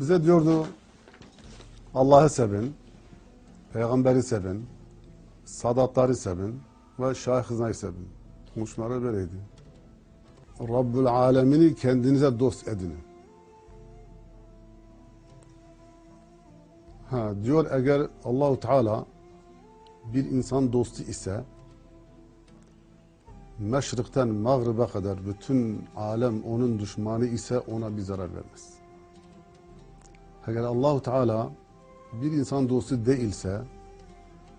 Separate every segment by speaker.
Speaker 1: Bize diyordu Allah'ı sevin, peygamberi sevin, sadatları sevin ve şahı sevin. Konuşmaları böyleydi. Rabbül alemini kendinize dost edinin. Ha, diyor eğer Allahu Teala bir insan dostu ise meşrikten mağribe kadar bütün alem onun düşmanı ise ona bir zarar vermez. Eğer Allahu Teala bir insan dostu değilse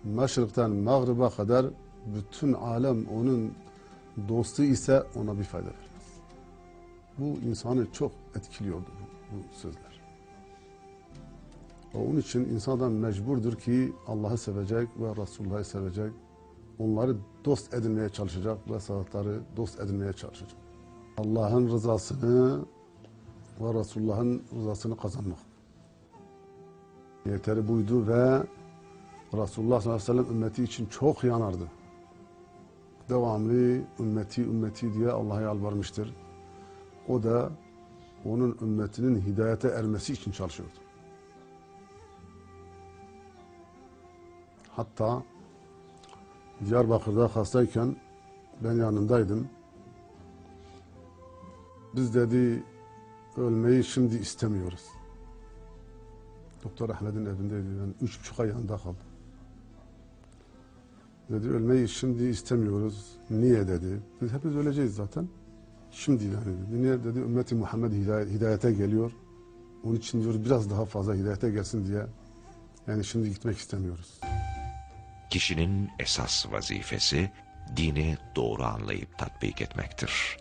Speaker 1: meşrikten mağribe kadar bütün alem onun dostu ise ona bir fayda vermez. Bu insanı çok etkiliyordu bu, bu sözler. Onun için insandan mecburdur ki Allah'ı sevecek ve Resulullah'ı sevecek. Onları dost edinmeye çalışacak ve salatları dost edinmeye çalışacak. Allah'ın rızasını ve Resulullah'ın rızasını kazanmak. Yeteri buydu ve Resulullah sallallahu aleyhi ve sellem ümmeti için çok yanardı. Devamlı ümmeti ümmeti diye Allah'a yalvarmıştır. O da onun ümmetinin hidayete ermesi için çalışıyordu. Hatta Diyarbakır'da hastayken ben yanındaydım. Biz dedi ölmeyi şimdi istemiyoruz. Doktor Ahmet'in evindeydi. Ben üç buçuk ay yanında kaldım. Dedi ölmeyi şimdi istemiyoruz. Niye dedi. Biz hepimiz öleceğiz zaten. Şimdi yani dedi. Niye dedi ümmeti Muhammed hidayet, hidayete geliyor. Onun için diyor biraz daha fazla hidayete gelsin diye. Yani şimdi gitmek istemiyoruz.
Speaker 2: Kişinin esas vazifesi dini doğru anlayıp tatbik etmektir.